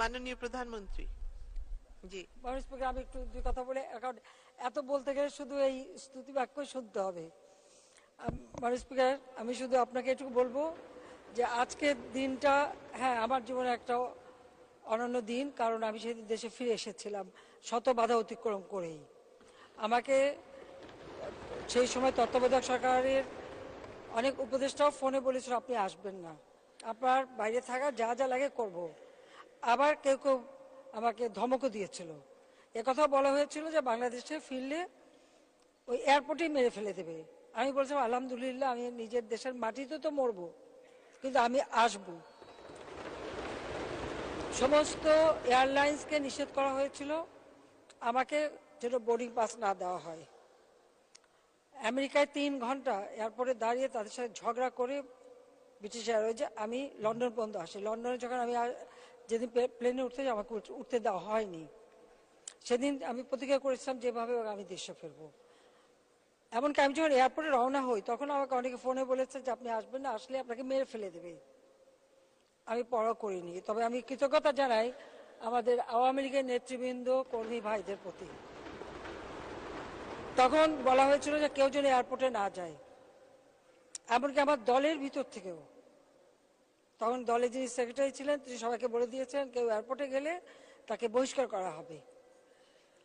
মাননীয় প্রধানমন্ত্রী। জি। মানুষ আমি একটু দুই কথা বলে কারণ এত বলতে গেলে শুধু এই স্তুতি বাক্যই শুনতে হবে। মানুষ স্পিকার আমি শুধু আপনাকে এটুকু বলব যে আজকের দিনটা হ্যাঁ আমার জীবনে একটা অনন্য দিন, কারণ আমি সেদিন দেশে ফিরে এসেছিলাম, শত বাধা অতিক্রম করেই। আমাকে সেই সময় তত্ত্বাবধায়ক সরকারের অনেক উপদেষ্টাও ফোনে বলেছিল, আপনি আসবেন না। আপনার বাইরে থাকা যা যা লাগে করব। আবার কেউ কেউ আমাকে ধমকও দিয়েছিল। কথা বলা হয়েছিল যে বাংলাদেশে ফিরলে ওই এয়ারপোর্টেই মেরে ফেলে দেবে। আমি বলছিলাম, আলহামদুলিল্লাহ, আমি নিজের দেশের মাটিতে তো মরবো, কিন্তু আমি আসব। সমস্ত এয়ারলাইন্সকে নিষেধ করা হয়েছিল। আমাকে যেন বোর্ডিং পাস না দেওয়া হয়। আমেরিকায় তিন ঘণ্টা এয়ারপোর্টে দাঁড়িয়ে তাদের সাথে ঝগড়া করে ব্রিটিশ এয়ারওয়েজে আমি লন্ডন পর্যন্ত আসি। লন্ডনে যখন আমি যেদিন প্লেনে উঠতে আমাকে উঠতে দেওয়া হয়নি, সেদিন আমি প্রতিজ্ঞা করেছিলাম যেভাবে আমি দেশে ফিরবো। এমনকি আমি যখন এয়ারপোর্টে রওনা হই, তখন আমাকে অনেকে ফোনে বলেছে যে আপনি আসবেন না, আসলে আপনাকে মেরে ফেলে দেবে। আমি পড়া করিনি, তবে আমি কৃতজ্ঞতা জানাই আমাদের আওয়ামী লীগের নেতৃবৃন্দ, কর্মী ভাইদের প্রতি। তখন বলা হয়েছিল যে কেউ যেন এয়ারপোর্টে না যায়। এমনকি আমার দলের ভিতর থেকেও তখন দলে যিনি সেক্রেটারি ছিলেন, তিনি সবাইকে বলে দিয়েছেন, কেউ এয়ারপোর্টে গেলে তাকে বহিষ্কার করা হবে।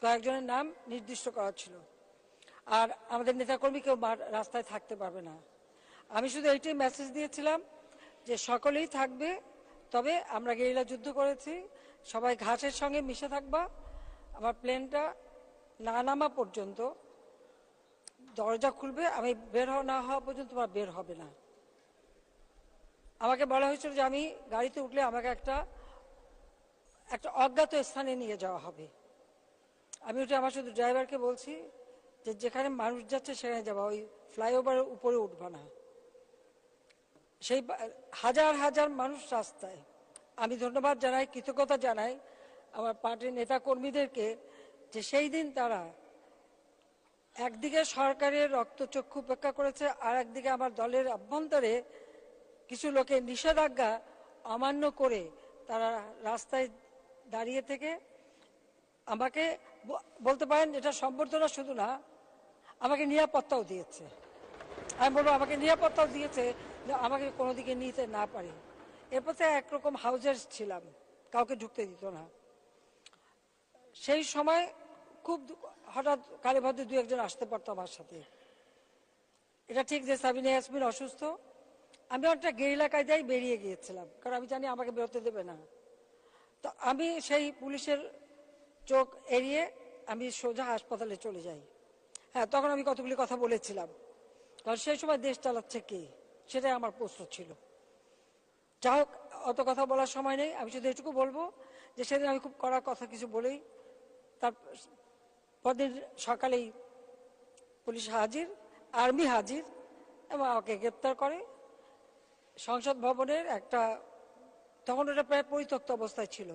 কয়েকজনের নাম নির্দিষ্ট করা ছিল। আর আমাদের নেতাকর্মী কেউ রাস্তায় থাকতে পারবে না। আমি শুধু এইটাই মেসেজ দিয়েছিলাম যে সকলেই থাকবে, তবে আমরা গেরিলা যুদ্ধ করেছি, সবাই ঘাসের সঙ্গে মিশে থাকবা। আমার প্লেনটা না নামা পর্যন্ত দরজা খুলবে, আমি বের না হওয়া পর্যন্ত তোমার বের হবে না। আমাকে বলা হয়েছিল যে আমি গাড়িতে উঠলে আমাকে একটা একটা অজ্ঞাত স্থানে নিয়ে যাওয়া হবে। আমি উঠে আমার শুধু ড্রাইভারকে বলছি যে যেখানে মানুষ যাচ্ছে সেখানে যাবা, ওই ফ্লাইওভারের উপরে উঠবা না। সেই হাজার হাজার মানুষ রাস্তায়। আমি ধন্যবাদ জানাই, কৃতজ্ঞতা জানাই আমার পার্টির নেতা কর্মীদেরকে যে সেই দিন তারা একদিকে সরকারের রক্তচক্ষু উপেক্ষা করেছে আর একদিকে আমার দলের অভ্যন্তরে কিছু লোকের নিষেধাজ্ঞা অমান্য করে তারা রাস্তায় দাঁড়িয়ে থেকে আমাকে বলতে পারেন এটা সম্বর্ধনা শুধু না, আমাকে নিরাপত্তাও দিয়েছে। আমি বলব আমাকে নিরাপত্তাও দিয়েছে যে আমাকে কোনো দিকে নিতে না পারে। এরপর থেকে একরকম হাউজের ছিলাম, কাউকে ঢুকতে দিত না। সেই সময় খুব হঠাৎ কালীভদ্র দু একজন আসতে পারতো আমার সাথে। এটা ঠিক যে সাবিনা ইয়াসমিন অসুস্থ আমি অনেকটা গেরিলা কায়দায় বেরিয়ে গিয়েছিলাম, কারণ আমি জানি আমাকে বেরোতে দেবে না। তো আমি সেই পুলিশের চোখ এড়িয়ে আমি সোজা হাসপাতালে চলে যাই। হ্যাঁ তখন আমি কতগুলি কথা বলেছিলাম। কারণ সেই সময় দেশ চালাচ্ছে কে? সেটাই আমার প্রশ্ন ছিল। যা হোক, অত কথা বলার সময় নেই। আমি শুধু এটুকু বলব যে সেদিন আমি খুব কড়া কথা কিছু বলেই তার পরদিন সকালেই পুলিশ হাজির, আর্মি হাজির এবং আমাকে গ্রেপ্তার করে। সংসদ ভবনের একটা, তখন ওটা প্রায় পরিত্যক্ত অবস্থায় ছিল।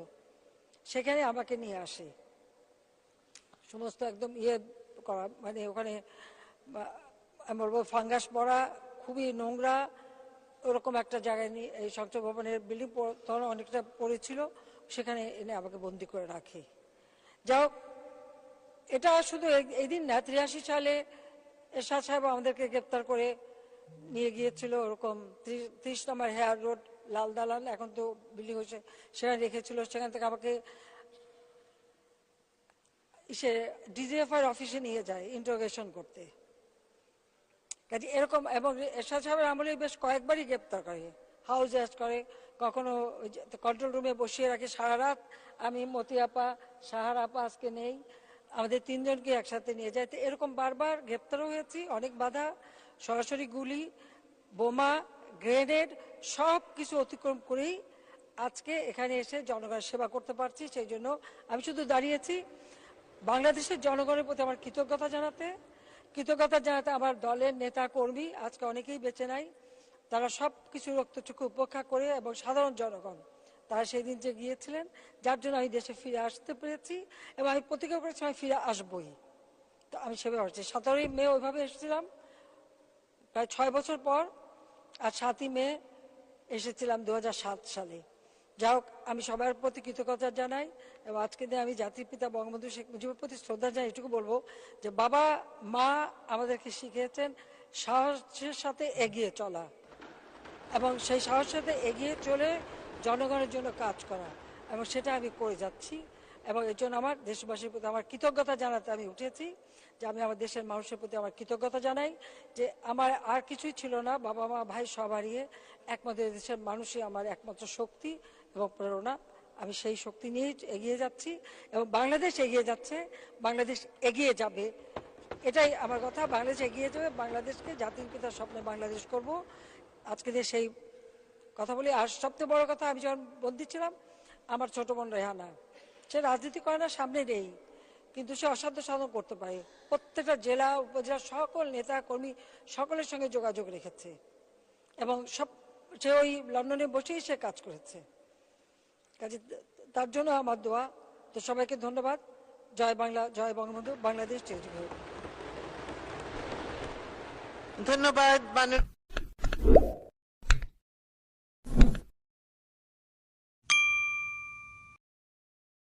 সেখানে আমাকে নিয়ে আসে। সমস্ত একদম ইয়ে করা মানে ওখানে আমি বলব ফাঙ্গাস পড়া খুবই নোংরা, ওরকম একটা জায়গায় নিয়ে, এই সংসদ ভবনের বিল্ডিং তখন অনেকটা পড়েছিল, সেখানে এনে আমাকে বন্দি করে রাখে। যা এটা শুধু এই দিন না, ত্রিয়াশি সালে এরশাদ সাহেব আমাদেরকে গ্রেপ্তার করে নিয়ে গিয়েছিল, ওরকম ত্রিশ নম্বর হেয়ার রোড, লাল দালান, এখন তো বিল্ডিং হয়েছে, সেখানে রেখেছিল, সেখান থেকে আমাকে সে ডিজিএফআই অফিসে নিয়ে যায় ইন্টারোগেশন করতে। কাজে এরকম, এবং এরশাদ সাহেবের আমলে বেশ কয়েকবারই গ্রেপ্তার করে হাউস অ্যারেস্ট করে, কখনো কন্ট্রোল রুমে বসিয়ে রাখে সারা রাত আমি, মতিয়াপা সাহার আপা আজকে নেই, আমাদের তিনজনকে একসাথে নিয়ে যায়, তো এরকম বারবার গ্রেপ্তারও হয়েছি, অনেক বাধা সরাসরি গুলি, বোমা, গ্রেনেড সব কিছু অতিক্রম করেই আজকে এখানে এসে জনগণের সেবা করতে পারছি, সেই জন্য আমি শুধু দাঁড়িয়েছি। বাংলাদেশের জনগণের প্রতি আমার কৃতজ্ঞতা জানাতে কৃতজ্ঞতা জানাতে আমার দলের নেতা কর্মী আজকে অনেকেই বেঁচে নাই তারা সব কিছু রক্তচক্ষু উপেক্ষা করে এবং সাধারণ জনগণ, তারা সেই দিন যে গিয়েছিলেন, যার জন্য আমি দেশে ফিরে আসতে পেরেছি এবং আমি প্রতিজ্ঞা করেছি আমি ফিরে আসবই। তো আমি সেভাবে সতেরোই মে ওইভাবে এসেছিলাম। প্রায় ছয় বছর পর আর সাতই মে এসেছিলাম দু হাজার সাত সালে। যাই হোক, আমি সবার প্রতি কৃতজ্ঞতা জানাই এবং আজকে দিনে আমি জাতির পিতা বঙ্গবন্ধু শেখ মুজিবের প্রতি শ্রদ্ধা জানাই, এটুকু বলব যে বাবা, মা আমাদেরকে শিখিয়েছেন সাহসের সাথে এগিয়ে চলা এবং সেই সাহসের সাথে এগিয়ে চলে জনগণের জন্য কাজ করা এবং সেটা আমি করে যাচ্ছি। এবং এর জন্য আমার দেশবাসীর প্রতি আমার কৃতজ্ঞতা জানাতে আমি উঠেছি যে আমি আমার দেশের মানুষের প্রতি আমার কৃতজ্ঞতা জানাই যে আমার আর কিছুই ছিল না, বাবা মা, ভাই সব হারিয়ে একমাত্র দেশের মানুষই আমার একমাত্র শক্তি এবং প্রেরণা। আমি সেই শক্তি নিয়ে এগিয়ে যাচ্ছি এবং বাংলাদেশ এগিয়ে যাচ্ছে, বাংলাদেশ এগিয়ে যাবে। এটাই আমার কথা, বাংলাদেশ এগিয়ে যাবে, বাংলাদেশকে জাতির পিতার স্বপ্নে বাংলাদেশ করব। আজকে যে সেই কথা বলি, আর সবচেয়ে বড় কথা আমি যখন বন্দি ছিলাম, আমার ছোট বোন রেহানা। সে রাজনীতি করে না, সামনে নেই। কিন্তু সে অসাধ্য সাধন করতে পারে। প্রত্যেকটা জেলা উপজেলা সকল নেতা কর্মী সকলের সঙ্গে যোগাযোগ রেখেছে। এবং সব, সে ওই লন্ডনে বসেই সে কাজ করেছে। কাজে তার জন্য আমার দোয়া। তো সবাইকে ধন্যবাদ। জয় বাংলা, জয় বঙ্গবন্ধু, বাংলাদেশ ধন্যবাদ